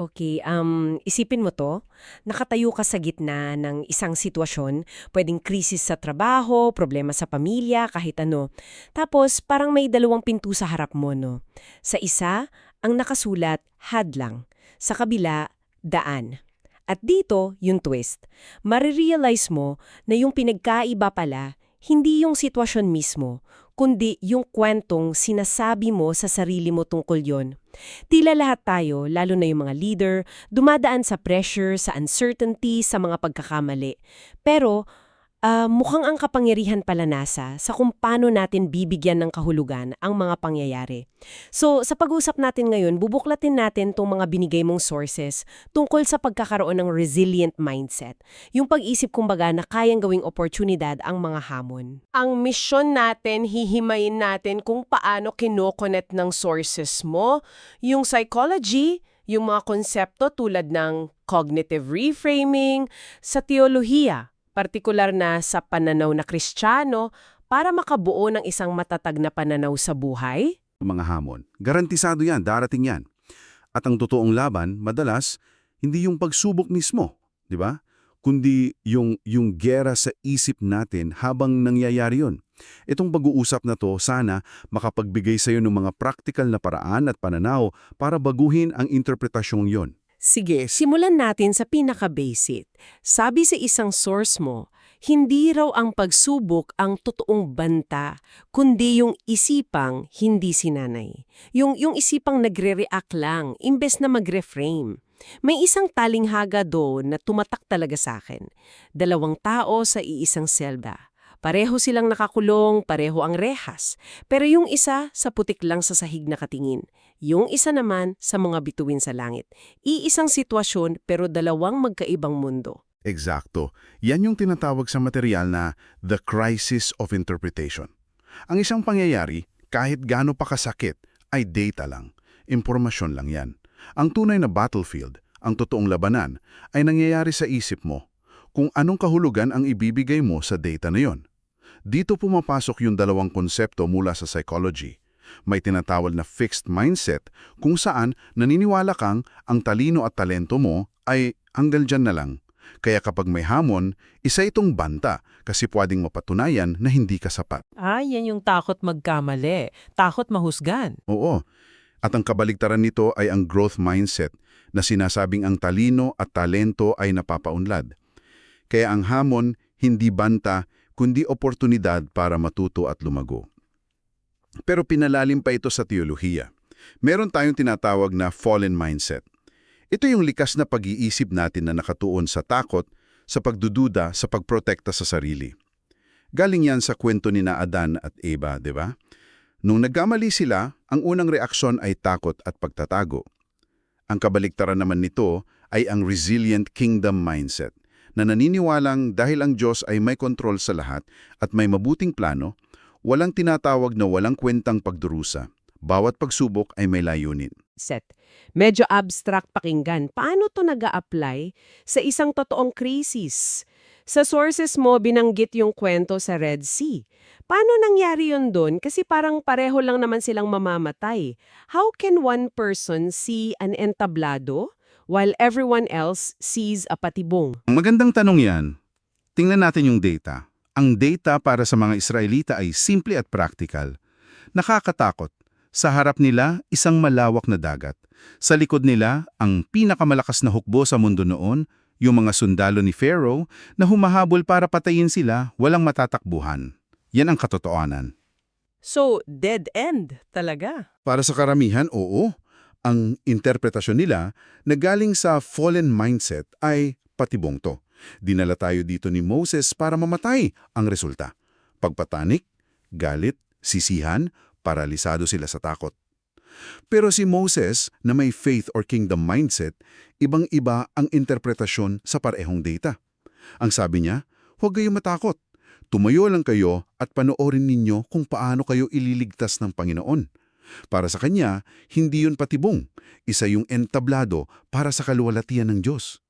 Okay, um, isipin mo to, nakatayo ka sa gitna ng isang sitwasyon, pwedeng krisis sa trabaho, problema sa pamilya, kahit ano. Tapos parang may dalawang pinto sa harap mo, no? Sa isa, ang nakasulat, hadlang. Sa kabila, daan. At dito, yung twist. Marirealize mo na yung pinagkaiba pala, hindi yung sitwasyon mismo, kundi yung kwentong sinasabi mo sa sarili mo tungkol yon. Tila lahat tayo, lalo na yung mga leader, dumadaan sa pressure, sa uncertainty, sa mga pagkakamali. Pero ah, mukhang ang kapangyarihan pala nasa sa kung paano natin bibigyan ng kahulugan ang mga pangyayari. So, sa pag-usap natin ngayon, bubuklatin natin tong mga binigay mong sources tungkol sa pagkakaroon ng resilient mindset. Yung pag-isip kumbaga na kayang gawing oportunidad ang mga hamon. Ang misyon natin, hihimayin natin kung paano kinokonet ng sources mo, yung psychology, yung mga konsepto tulad ng cognitive reframing, sa teolohiya, partikular na sa pananaw na kristyano, para makabuo ng isang matatag na pananaw sa buhay? mga hamon. Garantisado yan, darating yan. At ang totoong laban, madalas, hindi yung pagsubok mismo, di ba? Kundi yung, yung gera sa isip natin habang nangyayari yun. Itong pag-uusap na to, sana makapagbigay sa iyo ng mga practical na paraan at pananaw para baguhin ang interpretasyong yon. Sige, simulan natin sa pinaka-basic. Sabi sa isang source mo, hindi raw ang pagsubok ang totoong banta, kundi yung isipang hindi sinanay. Yung, yung isipang nagre-react lang, imbes na mag-reframe. May isang talinghaga doon na tumatak talaga sa akin. Dalawang tao sa iisang selda. Pareho silang nakakulong, pareho ang rehas. Pero yung isa sa putik lang sa sahig na katingin. Yung isa naman sa mga bituin sa langit. Iisang sitwasyon pero dalawang magkaibang mundo. Eksakto. Yan yung tinatawag sa material na the crisis of interpretation. Ang isang pangyayari, kahit gaano pa kasakit, ay data lang. Impormasyon lang yan. Ang tunay na battlefield, ang totoong labanan, ay nangyayari sa isip mo kung anong kahulugan ang ibibigay mo sa data na yon. Dito pumapasok yung dalawang konsepto mula sa psychology. May tinatawag na fixed mindset kung saan naniniwala kang ang talino at talento mo ay hanggang dyan na lang. Kaya kapag may hamon, isa itong banta kasi pwedeng mapatunayan na hindi ka sapat. Ah, yan yung takot magkamali. Takot mahusgan. Oo. At ang kabaligtaran nito ay ang growth mindset na sinasabing ang talino at talento ay napapaunlad. Kaya ang hamon, hindi banta, kundi oportunidad para matuto at lumago. Pero pinalalim pa ito sa teolohiya. Meron tayong tinatawag na fallen mindset. Ito yung likas na pag-iisip natin na nakatuon sa takot, sa pagdududa, sa pagprotekta sa sarili. Galing yan sa kwento ni na Adan at Eva, di ba? Nung nagkamali sila, ang unang reaksyon ay takot at pagtatago. Ang kabaliktaran naman nito ay ang resilient kingdom mindset na naniniwalang dahil ang Diyos ay may kontrol sa lahat at may mabuting plano, walang tinatawag na walang kwentang pagdurusa. Bawat pagsubok ay may layunin. Set. Medyo abstract pakinggan. Paano to nag apply sa isang totoong krisis? Sa sources mo, binanggit yung kwento sa Red Sea. Paano nangyari yun doon? Kasi parang pareho lang naman silang mamamatay. How can one person see an entablado while everyone else sees a patibong? Magandang tanong yan. Tingnan natin yung data. Ang data para sa mga Israelita ay simple at practical. Nakakatakot. Sa harap nila, isang malawak na dagat. Sa likod nila, ang pinakamalakas na hukbo sa mundo noon, yung mga sundalo ni Pharaoh na humahabol para patayin sila, walang matatakbuhan. Yan ang katotohanan. So, dead end talaga. Para sa karamihan, oo. Ang interpretasyon nila na galing sa fallen mindset ay patibong to. Dinala tayo dito ni Moses para mamatay ang resulta. Pagpatanik, galit, sisihan, paralisado sila sa takot. Pero si Moses na may faith or kingdom mindset, ibang-iba ang interpretasyon sa parehong data. Ang sabi niya, huwag kayong matakot. Tumayo lang kayo at panoorin ninyo kung paano kayo ililigtas ng Panginoon. Para sa kanya, hindi yun patibong. Isa yung entablado para sa kaluwalhatian ng Diyos.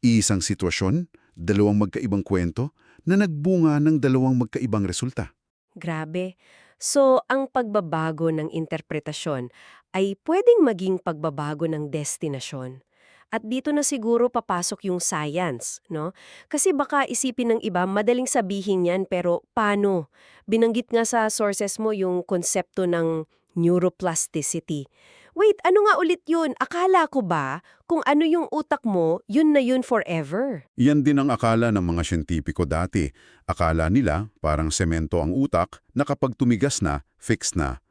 Iisang sitwasyon, dalawang magkaibang kwento, na nagbunga ng dalawang magkaibang resulta. Grabe. So, ang pagbabago ng interpretasyon ay pwedeng maging pagbabago ng destinasyon. At dito na siguro papasok yung science, no? Kasi baka isipin ng iba, madaling sabihin yan, pero paano? Binanggit nga sa sources mo yung konsepto ng neuroplasticity. Wait, ano nga ulit yun? Akala ko ba, kung ano yung utak mo, yun na yun forever? Yan din ang akala ng mga siyentipiko dati. Akala nila parang semento ang utak na kapag tumigas na, fix na.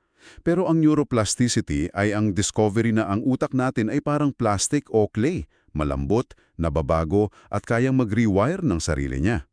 Pero ang neuroplasticity ay ang discovery na ang utak natin ay parang plastic o clay, malambot, nababago at kayang mag-rewire ng sarili niya.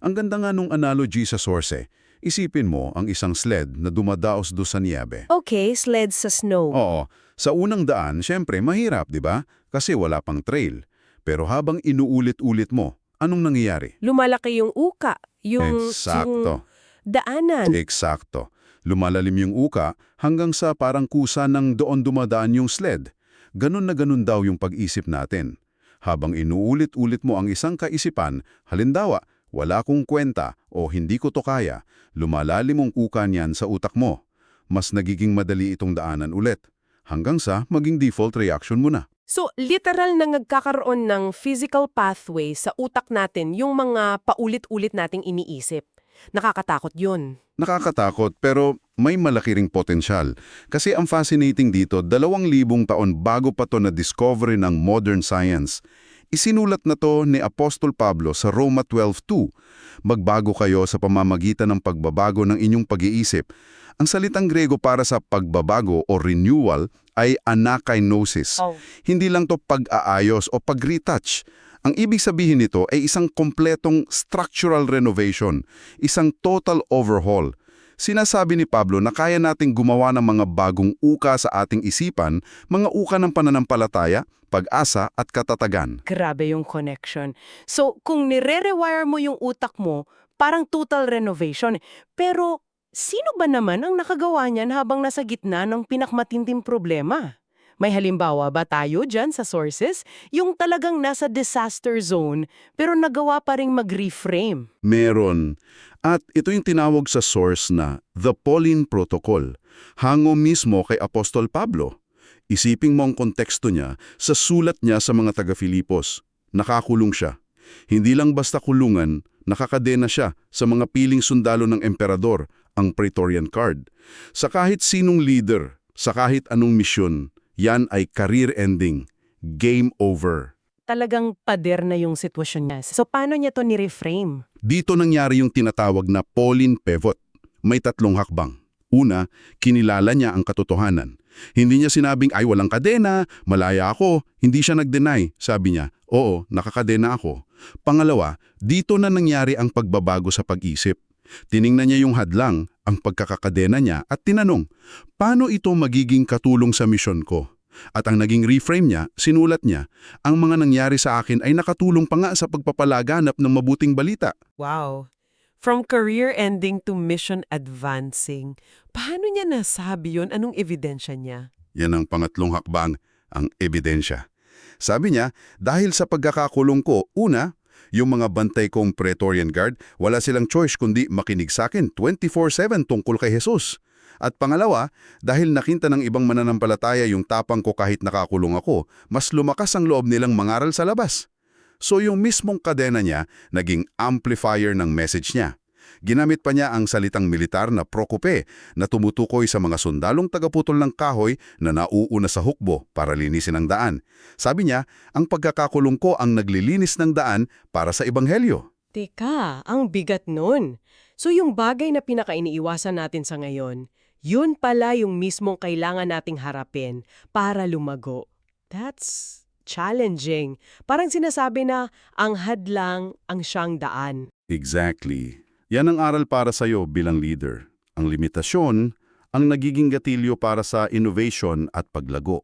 Ang ganda nga nung analogy sa source eh. Isipin mo ang isang sled na dumadaos do sa niyabe. Okay, sled sa snow. Oo, sa unang daan, syempre mahirap, di ba? Kasi wala pang trail. Pero habang inuulit-ulit mo, anong nangyayari? Lumalaki yung uka, yung, Eksakto. yung daanan. Eksakto. Lumalalim yung uka hanggang sa parang kusa ng doon dumadaan yung sled. Ganun na ganun daw yung pag-isip natin. Habang inuulit-ulit mo ang isang kaisipan, halimbawa, wala kong kwenta o hindi ko to kaya, lumalalim ang uka niyan sa utak mo. Mas nagiging madali itong daanan ulit. Hanggang sa maging default reaction mo na. So, literal na nagkakaroon ng physical pathway sa utak natin yung mga paulit-ulit nating iniisip. Nakakatakot yun. Nakakatakot pero may malaki ring potensyal. Kasi ang fascinating dito, dalawang libong taon bago pa to na discovery ng modern science. Isinulat na to ni Apostol Pablo sa Roma 12.2. Magbago kayo sa pamamagitan ng pagbabago ng inyong pag-iisip. Ang salitang Grego para sa pagbabago o renewal ay anakainosis. Oh. Hindi lang to pag-aayos o pag-retouch. Ang ibig sabihin nito ay isang kompletong structural renovation, isang total overhaul. Sinasabi ni Pablo na kaya nating gumawa ng mga bagong uka sa ating isipan, mga uka ng pananampalataya, pag-asa at katatagan. Grabe yung connection. So, kung nire-rewire mo yung utak mo, parang total renovation. Pero, sino ba naman ang nakagawa niyan habang nasa gitna ng pinakmatinding problema? May halimbawa ba tayo dyan sa sources? Yung talagang nasa disaster zone, pero nagawa pa ring mag-reframe. Meron. At ito yung tinawag sa source na The Pauline Protocol, hango mismo kay Apostol Pablo. Isiping mo ang konteksto niya sa sulat niya sa mga taga-Filipos. Nakakulong siya. Hindi lang basta kulungan, nakakadena siya sa mga piling sundalo ng emperador, ang Praetorian Guard. Sa kahit sinong leader, sa kahit anong misyon, yan ay career ending. Game over. Talagang pader na yung sitwasyon niya. So, paano niya to ni-reframe? Dito nangyari yung tinatawag na Pauline Pivot. May tatlong hakbang. Una, kinilala niya ang katotohanan. Hindi niya sinabing, ay walang kadena, malaya ako. Hindi siya nag-deny. Sabi niya, oo, nakakadena ako. Pangalawa, dito na nangyari ang pagbabago sa pag-isip. Tiningnan niya yung hadlang, ang pagkakakadena niya at tinanong, paano ito magiging katulong sa misyon ko? At ang naging reframe niya, sinulat niya, ang mga nangyari sa akin ay nakatulong pa nga sa pagpapalaganap ng mabuting balita. Wow. From career ending to mission advancing. Paano niya nasabi yun? Anong ebidensya niya? Yan ang pangatlong hakbang, ang ebidensya. Sabi niya, dahil sa pagkakakulong ko, una, yung mga bantay kong Praetorian Guard, wala silang choice kundi makinig sa akin 24-7 tungkol kay Jesus. At pangalawa, dahil nakinta ng ibang mananampalataya yung tapang ko kahit nakakulong ako, mas lumakas ang loob nilang mangaral sa labas. So yung mismong kadena niya, naging amplifier ng message niya. Ginamit pa niya ang salitang militar na prokope na tumutukoy sa mga sundalong tagaputol ng kahoy na nauuna sa hukbo para linisin ang daan. Sabi niya, ang pagkakakulong ko ang naglilinis ng daan para sa ebanghelyo. Teka, ang bigat nun. So yung bagay na pinakainiiwasan natin sa ngayon, yun pala yung mismong kailangan nating harapin para lumago. That's challenging. Parang sinasabi na ang hadlang ang siyang daan. Exactly. Yan ang aral para sa iyo bilang leader. Ang limitasyon ang nagiging gatilyo para sa innovation at paglago.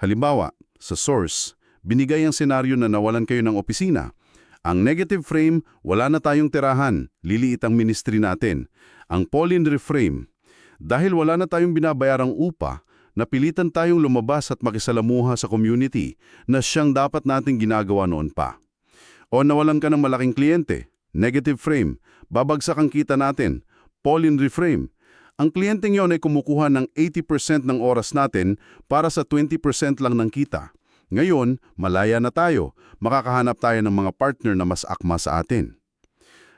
Halimbawa, sa source, binigay ang senaryo na nawalan kayo ng opisina. Ang negative frame, wala na tayong tirahan, liliit ang ministry natin. Ang Pauline reframe, dahil wala na tayong binabayarang upa, napilitan tayong lumabas at makisalamuha sa community na siyang dapat nating ginagawa noon pa. O nawalan ka ng malaking kliyente, negative frame, babagsak ang kita natin, Pauline reframe. Ang kliyenteng yon ay kumukuha ng 80% ng oras natin para sa 20% lang ng kita. Ngayon, malaya na tayo. Makakahanap tayo ng mga partner na mas akma sa atin.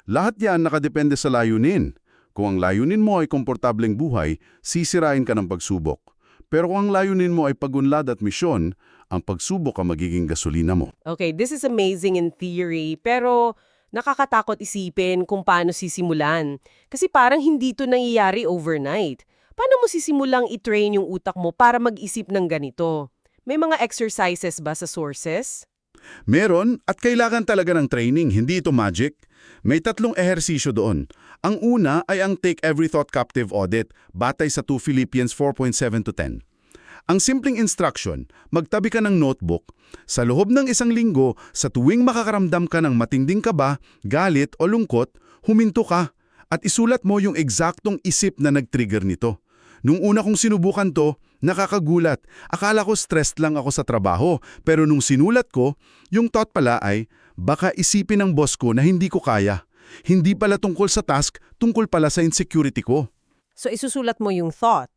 Lahat yan nakadepende sa layunin. Kung ang layunin mo ay komportableng buhay, sisirain ka ng pagsubok. Pero kung ang layunin mo ay pagunlad at misyon, ang pagsubok ang magiging gasolina mo. Okay, this is amazing in theory, pero nakakatakot isipin kung paano sisimulan. Kasi parang hindi to nangyayari overnight. Paano mo sisimulang i-train yung utak mo para mag-isip ng ganito? May mga exercises ba sa sources? Meron at kailangan talaga ng training, hindi ito magic. May tatlong ehersisyo doon. Ang una ay ang Take Every Thought Captive Audit, batay sa 2 Philippians 4.7 to 10. Ang simpleng instruction, magtabi ka ng notebook. Sa loob ng isang linggo, sa tuwing makakaramdam ka ng matinding kaba, galit o lungkot, huminto ka at isulat mo yung eksaktong isip na nag-trigger nito. Nung una kong sinubukan to, nakakagulat. Akala ko stressed lang ako sa trabaho, pero nung sinulat ko, yung thought pala ay, baka isipin ng boss ko na hindi ko kaya. Hindi pala tungkol sa task, tungkol pala sa insecurity ko. So isusulat mo yung thought.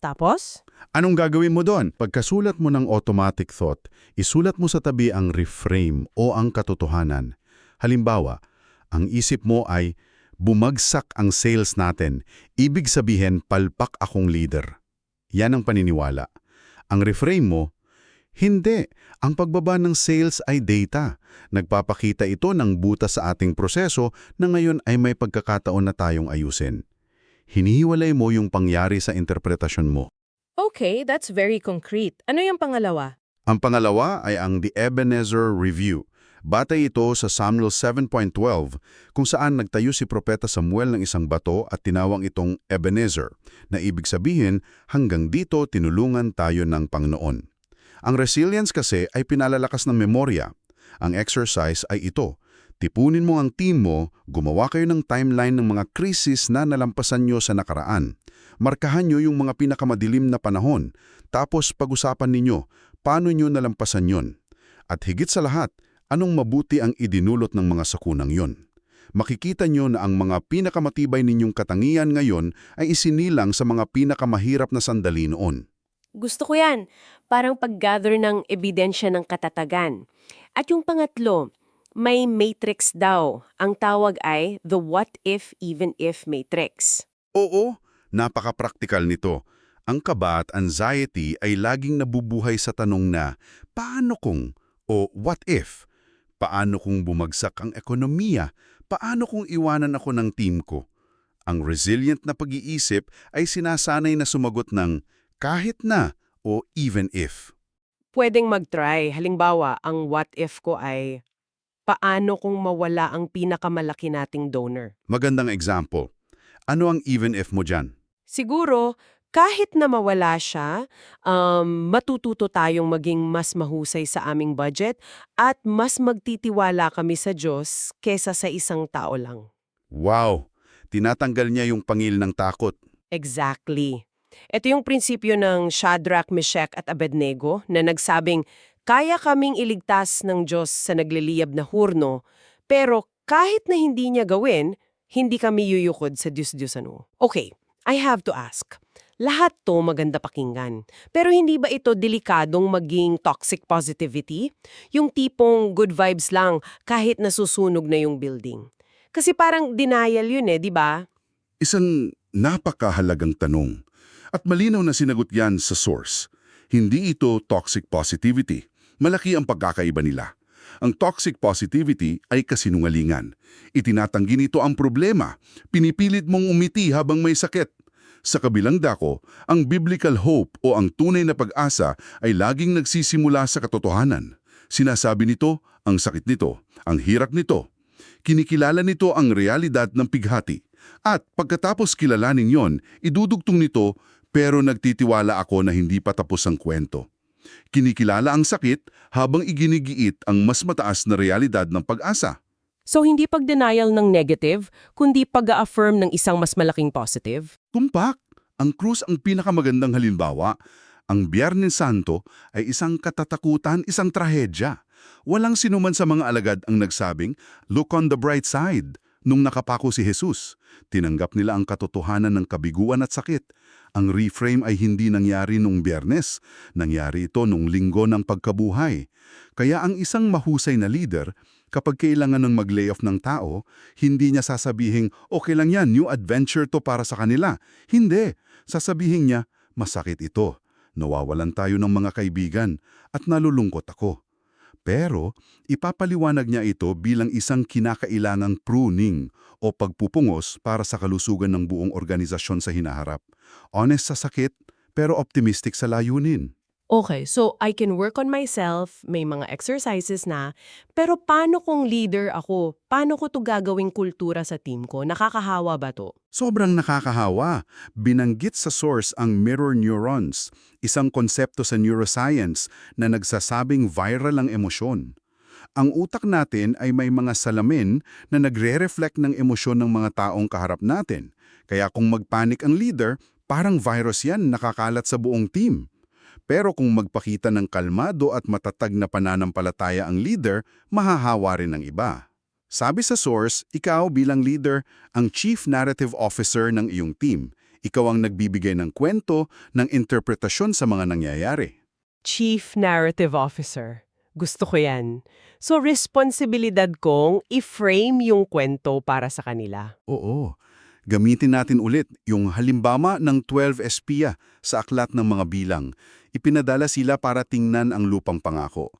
Tapos? Anong gagawin mo doon? Pagkasulat mo ng automatic thought, isulat mo sa tabi ang reframe o ang katotohanan. Halimbawa, ang isip mo ay, bumagsak ang sales natin. Ibig sabihin, palpak akong leader. Yan ang paniniwala. Ang reframe mo, hindi. Ang pagbaba ng sales ay data. Nagpapakita ito ng butas sa ating proseso na ngayon ay may pagkakataon na tayong ayusin. Hinihiwalay mo yung pangyari sa interpretasyon mo. Okay, that's very concrete. Ano yung pangalawa? Ang pangalawa ay ang The Ebenezer Review. Batay ito sa Samuel 7.12 kung saan nagtayo si Propeta Samuel ng isang bato at tinawang itong Ebenezer, na ibig sabihin hanggang dito tinulungan tayo ng Panginoon. Ang resilience kasi ay pinalalakas ng memorya. Ang exercise ay ito. Tipunin mo ang team mo, gumawa kayo ng timeline ng mga krisis na nalampasan nyo sa nakaraan. Markahan nyo yung mga pinakamadilim na panahon, tapos pag-usapan ninyo paano nyo nalampasan yon. At higit sa lahat, anong mabuti ang idinulot ng mga sakunang yon. Makikita nyo na ang mga pinakamatibay ninyong katangian ngayon ay isinilang sa mga pinakamahirap na sandali noon. Gusto ko yan. Parang pag-gather ng ebidensya ng katatagan. At yung pangatlo, may matrix daw. Ang tawag ay the what if even if matrix. Oo, napaka-praktikal nito. Ang kaba at anxiety ay laging nabubuhay sa tanong na, paano kung o what if? Paano kung bumagsak ang ekonomiya? Paano kung iwanan ako ng team ko? Ang resilient na pag-iisip ay sinasanay na sumagot ng kahit na o even if. Pwedeng mag-try. Halimbawa, ang what if ko ay, paano kung mawala ang pinakamalaki nating donor? Magandang example. Ano ang even if mo dyan? Siguro, kahit na mawala siya, um, matututo tayong maging mas mahusay sa aming budget at mas magtitiwala kami sa Diyos kesa sa isang tao lang. Wow! Tinatanggal niya yung pangil ng takot. Exactly. Ito yung prinsipyo ng Shadrach, Meshach at Abednego na nagsabing, kaya kaming iligtas ng Diyos sa nagliliyab na hurno, pero kahit na hindi niya gawin, hindi kami yuyukod sa Diyos-Diyosan mo. Okay, I have to ask. Lahat to maganda pakinggan. Pero hindi ba ito delikadong maging toxic positivity? Yung tipong good vibes lang kahit nasusunog na yung building. Kasi parang denial yun eh, di ba? Isang napakahalagang tanong. At malinaw na sinagot yan sa source. Hindi ito toxic positivity. Malaki ang pagkakaiba nila. Ang toxic positivity ay kasinungalingan. Itinatanggi nito ang problema. Pinipilit mong umiti habang may sakit. Sa kabilang dako, ang biblical hope o ang tunay na pag-asa ay laging nagsisimula sa katotohanan. Sinasabi nito, ang sakit nito, ang hirap nito. Kinikilala nito ang realidad ng pighati. At pagkatapos kilalanin yon, idudugtong nito, pero nagtitiwala ako na hindi pa tapos ang kwento. Kinikilala ang sakit habang iginigiit ang mas mataas na realidad ng pag-asa. So hindi pag-denial ng negative, kundi pag-affirm ng isang mas malaking positive? Tumpak, ang krus ang pinakamagandang halimbawa. Ang Biyernes Santo ay isang katatakutan, isang trahedya. Walang sinuman sa mga alagad ang nagsabing, look on the bright side. Nung nakapako si Jesus, tinanggap nila ang katotohanan ng kabiguan at sakit. Ang reframe ay hindi nangyari nung biyernes, nangyari ito nung linggo ng pagkabuhay. Kaya ang isang mahusay na leader, kapag kailangan ng mag-layoff ng tao, hindi niya sasabihing, okay lang yan, new adventure to para sa kanila. Hindi. Sasabihin niya, masakit ito. Nawawalan tayo ng mga kaibigan at nalulungkot ako. Pero ipapaliwanag niya ito bilang isang kinakailangang pruning o pagpupungos para sa kalusugan ng buong organisasyon sa hinaharap. Honest sa sakit, pero optimistic sa layunin. Okay, so I can work on myself, may mga exercises na, pero paano kung leader ako? Paano ko to gagawing kultura sa team ko? Nakakahawa ba to? Sobrang nakakahawa. Binanggit sa source ang mirror neurons, isang konsepto sa neuroscience na nagsasabing viral ang emosyon. Ang utak natin ay may mga salamin na nagre-reflect ng emosyon ng mga taong kaharap natin. Kaya kung magpanik ang leader, parang virus yan nakakalat sa buong team. Pero kung magpakita ng kalmado at matatag na pananampalataya ang leader, mahahawa rin ng iba. Sabi sa source, ikaw bilang leader, ang chief narrative officer ng iyong team. Ikaw ang nagbibigay ng kwento, ng interpretasyon sa mga nangyayari. Chief Narrative Officer. Gusto ko yan. So, responsibilidad kong i-frame yung kwento para sa kanila. Oo. Gamitin natin ulit yung halimbawa ng 12 espiya sa aklat ng mga bilang. Ipinadala sila para tingnan ang lupang pangako.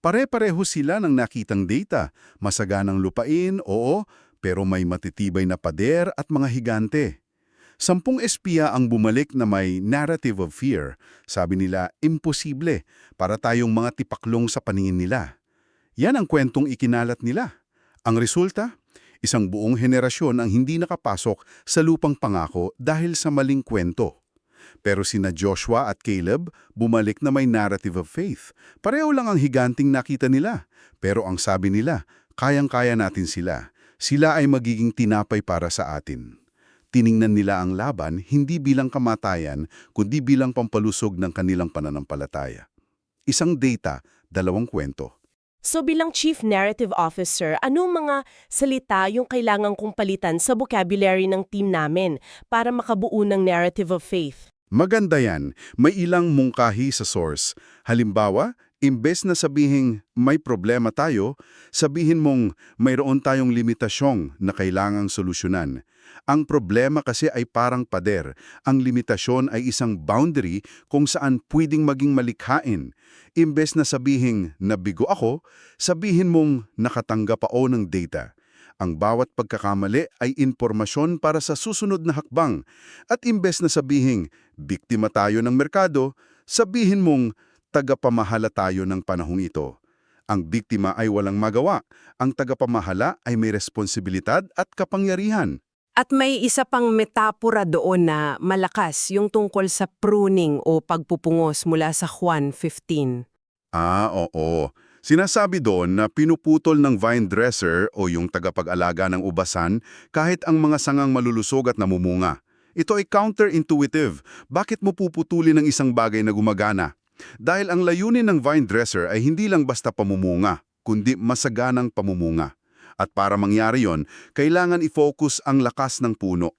Pare-pareho sila ng nakitang data, masaganang lupain, oo, pero may matitibay na pader at mga higante. Sampung espiya ang bumalik na may narrative of fear. Sabi nila, imposible para tayong mga tipaklong sa paningin nila. Yan ang kwentong ikinalat nila. Ang resulta, isang buong henerasyon ang hindi nakapasok sa lupang pangako dahil sa maling kwento. Pero sina Joshua at Caleb bumalik na may narrative of faith. Pareho lang ang higanting nakita nila. Pero ang sabi nila, kayang-kaya natin sila. Sila ay magiging tinapay para sa atin. Tiningnan nila ang laban hindi bilang kamatayan, kundi bilang pampalusog ng kanilang pananampalataya. Isang data, dalawang kwento. So bilang Chief Narrative Officer, anong mga salita yung kailangan kong palitan sa vocabulary ng team namin para makabuo ng narrative of faith? Maganda yan. May ilang mungkahi sa source. Halimbawa, imbes na sabihing may problema tayo, sabihin mong mayroon tayong limitasyong na kailangang solusyonan. Ang problema kasi ay parang pader. Ang limitasyon ay isang boundary kung saan pwedeng maging malikhain. Imbes na sabihing nabigo ako, sabihin mong nakatanggap ako ng data. Ang bawat pagkakamali ay impormasyon para sa susunod na hakbang. At imbes na sabihing, biktima tayo ng merkado, sabihin mong, tagapamahala tayo ng panahong ito. Ang biktima ay walang magawa. Ang tagapamahala ay may responsibilidad at kapangyarihan. At may isa pang metapora doon na malakas yung tungkol sa pruning o pagpupungos mula sa Juan 15. Ah, oo. Sinasabi doon na pinuputol ng vine dresser o yung tagapag-alaga ng ubasan kahit ang mga sangang malulusog at namumunga. Ito ay counterintuitive. Bakit mo puputulin ng isang bagay na gumagana? Dahil ang layunin ng vine dresser ay hindi lang basta pamumunga, kundi masaganang pamumunga. At para mangyari yon, kailangan i-focus ang lakas ng puno.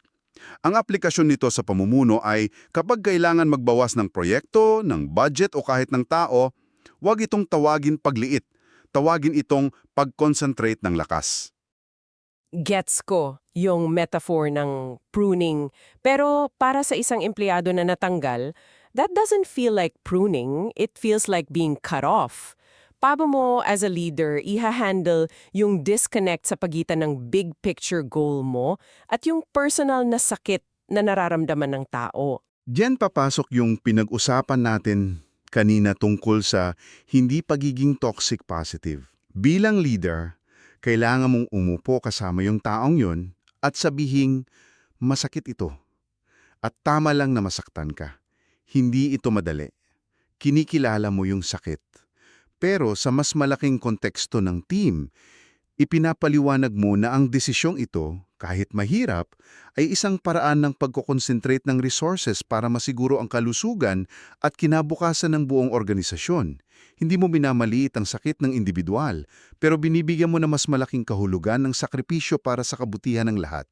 Ang aplikasyon nito sa pamumuno ay kapag kailangan magbawas ng proyekto, ng budget o kahit ng tao, huwag itong tawagin pagliit. Tawagin itong pag-concentrate ng lakas. Gets ko yung metaphor ng pruning. Pero para sa isang empleyado na natanggal, that doesn't feel like pruning. It feels like being cut off. Paano mo as a leader iha-handle yung disconnect sa pagitan ng big picture goal mo at yung personal na sakit na nararamdaman ng tao? Diyan papasok yung pinag-usapan natin kanina tungkol sa hindi pagiging toxic positive. Bilang leader, kailangan mong umupo kasama yung taong yon at sabihing, masakit ito. At tama lang na masaktan ka. Hindi ito madali. Kinikilala mo yung sakit. Pero sa mas malaking konteksto ng team, ipinapaliwanag mo na ang desisyong ito, kahit mahirap, ay isang paraan ng pagkoconcentrate ng resources para masiguro ang kalusugan at kinabukasan ng buong organisasyon. Hindi mo minamaliit ang sakit ng individual, pero binibigyan mo na mas malaking kahulugan ng sakripisyo para sa kabutihan ng lahat.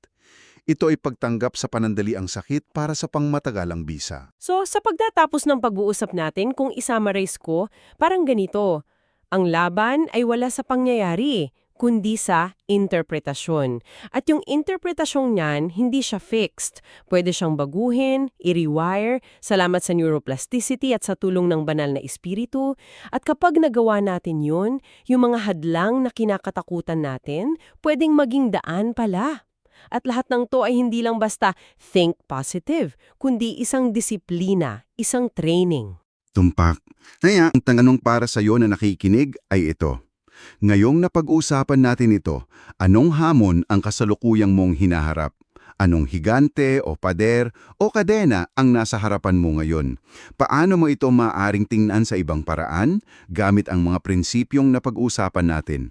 Ito ay pagtanggap sa panandaliang sakit para sa pangmatagalang bisa. So, sa pagtatapos ng pag-uusap natin, kung isummmarize ko, parang ganito. Ang laban ay wala sa pangyayari, kundi sa interpretasyon. At yung interpretasyong niyan, hindi siya fixed. Pwede siyang baguhin, i-rewire, salamat sa neuroplasticity at sa tulong ng banal na espiritu. At kapag nagawa natin yun, yung mga hadlang na kinakatakutan natin, pwedeng maging daan pala. At lahat ng to ay hindi lang basta think positive, kundi isang disiplina, isang training. Tumpak. Kaya, ang tanong para sa iyo na nakikinig ay ito. Ngayong napag-usapan natin ito, anong hamon ang kasalukuyang mong hinaharap? Anong higante o pader o kadena ang nasa harapan mo ngayon? Paano mo ito maaring tingnan sa ibang paraan gamit ang mga prinsipyong napag-usapan natin?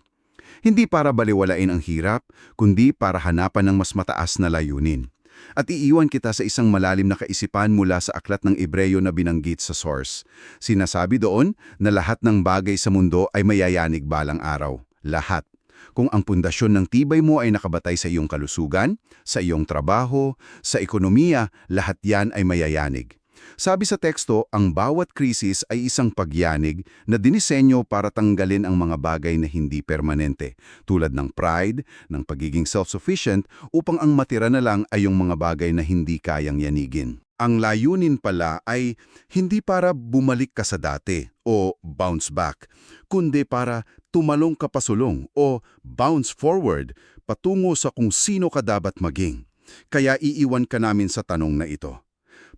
Hindi para baliwalain ang hirap, kundi para hanapan ng mas mataas na layunin. At iiwan kita sa isang malalim na kaisipan mula sa aklat ng Ebreyo na binanggit sa source. Sinasabi doon na lahat ng bagay sa mundo ay mayayanig balang araw. Lahat. Kung ang pundasyon ng tibay mo ay nakabatay sa iyong kalusugan, sa iyong trabaho, sa ekonomiya, lahat yan ay mayayanig. Sabi sa teksto, ang bawat krisis ay isang pagyanig na dinisenyo para tanggalin ang mga bagay na hindi permanente, tulad ng pride, ng pagiging self-sufficient, upang ang matira na lang ay yung mga bagay na hindi kayang yanigin. Ang layunin pala ay hindi para bumalik ka sa dati o bounce back, kundi para tumalong ka pasulong o bounce forward patungo sa kung sino ka dapat maging. Kaya iiwan ka namin sa tanong na ito.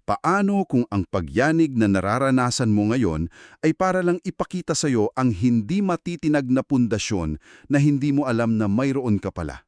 Paano kung ang pagyanig na nararanasan mo ngayon ay para lang ipakita sa iyo ang hindi matitinag na pundasyon na hindi mo alam na mayroon ka pala?